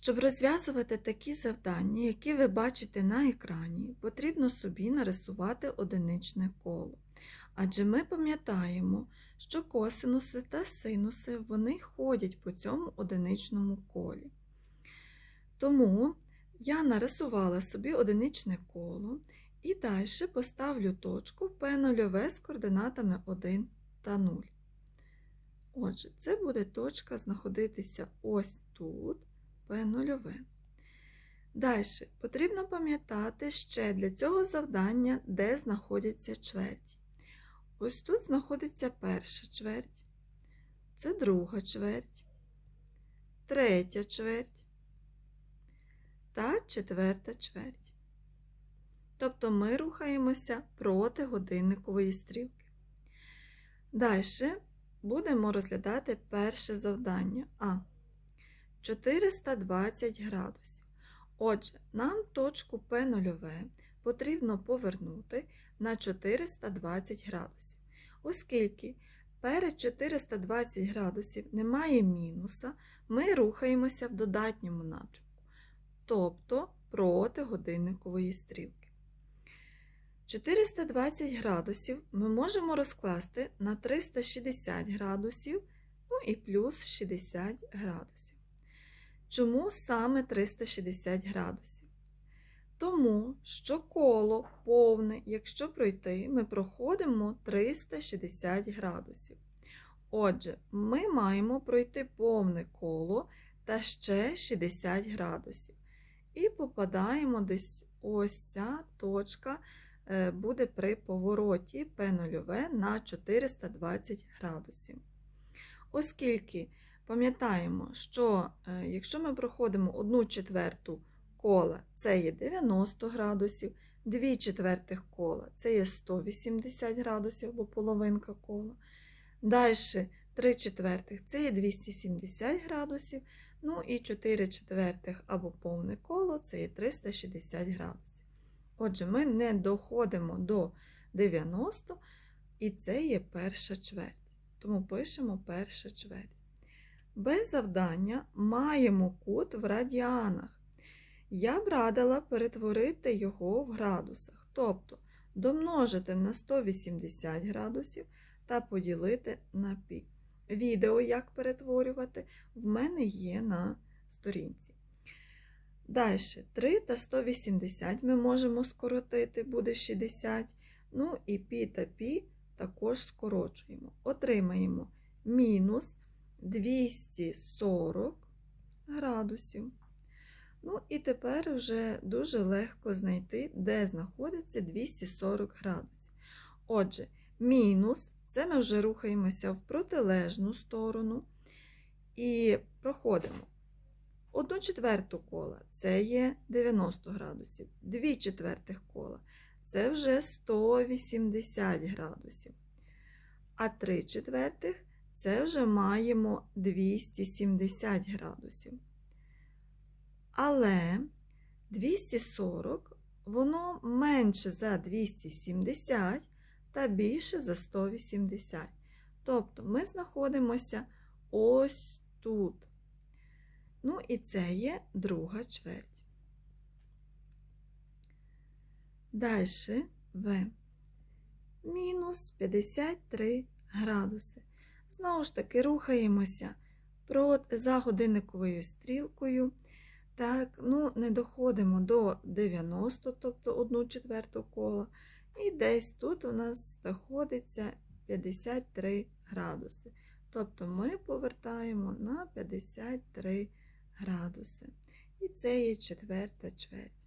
Щоб розв'язувати такі завдання, які ви бачите на екрані, потрібно собі нарисувати одиничне коло. Адже ми пам'ятаємо, що косинуси та синуси вони ходять по цьому одиничному колі. Тому я нарисувала собі одиничне коло і далі поставлю точку P0 з координатами 1 та 0. Отже, це буде точка знаходитися ось тут. P0. Далі потрібно пам'ятати ще для цього завдання, де знаходяться чверті. Ось тут знаходиться перша чверть, це друга чверть, третя чверть та четверта чверть. Тобто ми рухаємося проти годинникової стрілки. Далі будемо розглядати перше завдання А. 420 градусів. Отже, нам точку P0 потрібно повернути на 420 градусів. Оскільки перед 420 градусів немає мінуса, ми рухаємося в додатньому напрямку, тобто проти годинникової стрілки. 420 градусів ми можемо розкласти на 360 градусів, ну і плюс 60 градусів. Чому саме 360 градусів? Тому що коло повне, якщо пройти, ми проходимо 360 градусів. Отже, ми маємо пройти повне коло та ще 60 градусів. І попадаємо десь ось ця точка е, буде при повороті P0 на 420 градусів. Оскільки Пам'ятаємо, що е, якщо ми проходимо 1 четверту кола, це є 90 градусів, 2 четвертих кола це є 180 градусів або половинка кола. Далі 3 четвертих це є 270 градусів, ну і 4 четвертих або повне коло це є 360 градусів. Отже, ми не доходимо до 90, і це є перша чверть. Тому пишемо перша чверть. Без завдання маємо кут в радіанах. Я б радила перетворити його в градусах, тобто домножити на 180 градусів та поділити на пі. Відео, як перетворювати, в мене є на сторінці. Далі 3 та 180 ми можемо скоротити, буде 60. Ну і пі та пі також скорочуємо. Отримаємо мінус 240 градусів. Ну, і тепер вже дуже легко знайти, де знаходиться 240 градусів. Отже, мінус це ми вже рухаємося в протилежну сторону і проходимо. Одну четверту кола це є 90 градусів, дві четвертих кола це вже 180 градусів. А три четвертих це вже маємо 270 градусів. Але 240 воно менше за 270 та більше за 180. Тобто ми знаходимося ось тут. Ну, і це є друга чверть. Далі В. Мінус 53 градуси. Знову ж таки, рухаємося за годинниковою стрілкою. Так, ну, не доходимо до 90, тобто 1 четверту кола. І десь тут у нас знаходиться 53 градуси. Тобто ми повертаємо на 53 градуси. І це є четверта чверть.